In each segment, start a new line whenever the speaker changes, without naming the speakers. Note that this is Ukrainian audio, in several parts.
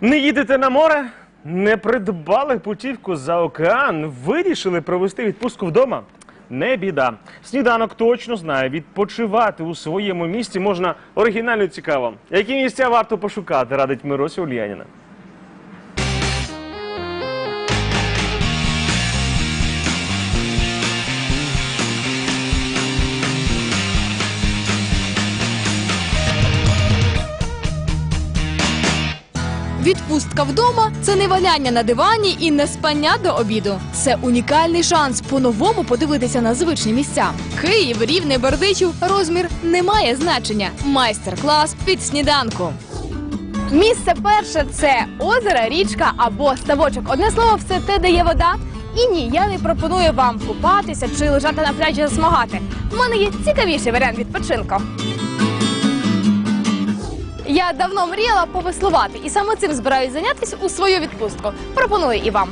Не їдете на море? Не придбали путівку за океан? Вирішили провести відпустку вдома? Не біда. Сніданок точно знає, відпочивати у своєму місті можна оригінально цікаво. Які місця варто пошукати, радить Мирося Ульяніна.
Відпустка вдома це не валяння на дивані і не спання до обіду. Це унікальний шанс по-новому подивитися на звичні місця. Київ, Рівне, Бердичів, розмір не має значення. Майстер-клас під сніданку. Місце перше це озеро, річка або ставочок. Одне слово, все те, де є вода. І ні, я не пропоную вам купатися чи лежати на пляжі засмагати. У мене є цікавіший варіант відпочинку. Я давно мріяла повеслувати і саме цим збираюсь зайнятися у свою відпустку. Пропоную і вам.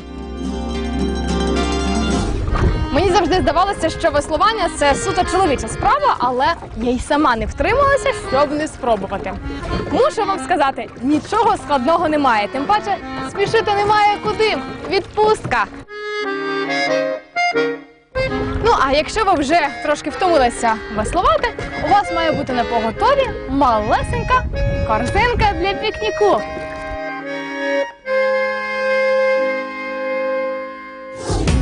Мені завжди здавалося, що веслування це суто чоловіча справа, але я й сама не втрималася, щоб не спробувати. Мушу вам сказати, нічого складного немає. Тим паче спішити немає куди. Відпустка. А якщо ви вже трошки втомилися веслувати, у вас має бути на поготові малесенька корзинка для пікніку.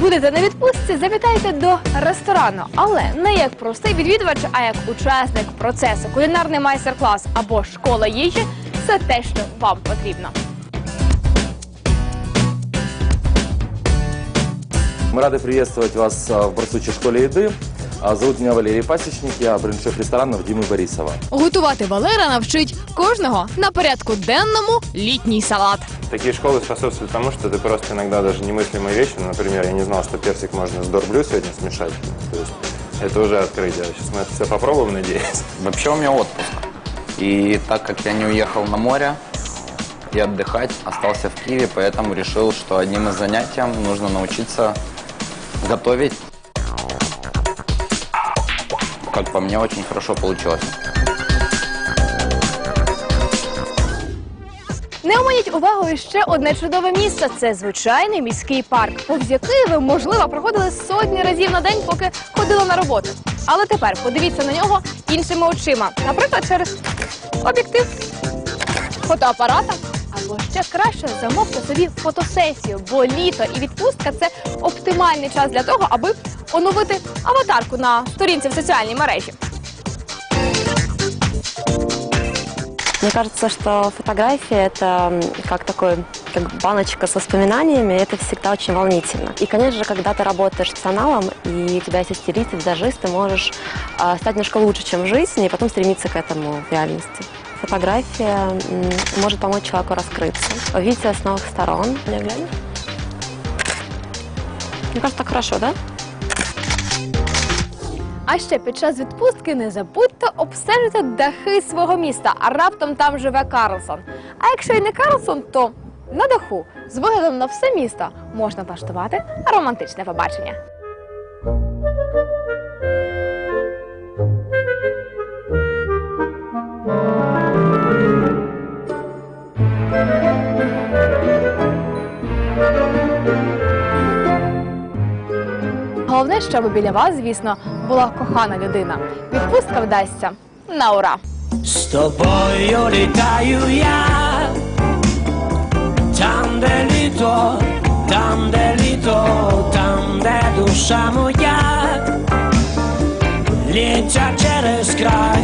Будете на відпустці, завітайте до ресторану, але не як простий відвідувач, а як учасник процесу. Кулінарний майстер-клас або школа їжі це те, що вам потрібно.
Мы рады приветствовать вас а, в Барсучей школе еды. А, Зовут меня Валерий Пасечник, я бренд-шеф ресторанов Димы Борисова.
Готувати Валера навчить кожного на порядку денному літній салат.
Такие школы способствуют тому, что ты просто иногда даже немыслимые вещи, ну, например, я не знал, что персик можно с дорблю сегодня смешать. То есть это уже открытие. Сейчас мы это все попробуем, надеюсь.
Вообще у меня отпуск. И так как я не уехал на море и отдыхать, остался в Киеве, поэтому решил, что одним из занятий нужно научиться готовить. Как по мне, очень хорошо получилось.
Не оманіть увагою ще одне чудове місце. Це звичайний міський парк, повз який ви, можливо, проходили сотні разів на день, поки ходили на роботу. Але тепер подивіться на нього іншими очима. Наприклад, через об'єктив фотоапарата. Або ще краще замовте собі фотосесію, бо літо і відпустка це оптимальний час для того, аби оновити аватарку на сторінці в соціальній мережі.
Мне кажется, что фотография это м, как такой как баночка с воспоминаниями, это всегда очень волнительно. И, конечно же, когда ты работаешь профессионалом, и у тебя есть стилист, и визажист, ты можешь а, стать немножко лучше, чем в жизни, и потом стремиться к этому в реальности. Фотография может помочь человеку раскрыться, увидеть с новых сторон. Не глянь. Мне кажется, так хорошо, да?
А ще під час відпустки не забудьте обстежити дахи свого міста, а раптом там живе Карлсон. А якщо й не Карлсон, то на даху з виглядом на все місто можна влаштувати романтичне побачення. Головне, щоб біля вас, звісно, була кохана людина. Відпустка вдасться на ура!
З тобою літаю я, там, де літо, там, де літо, там, де душа моя, літя через край,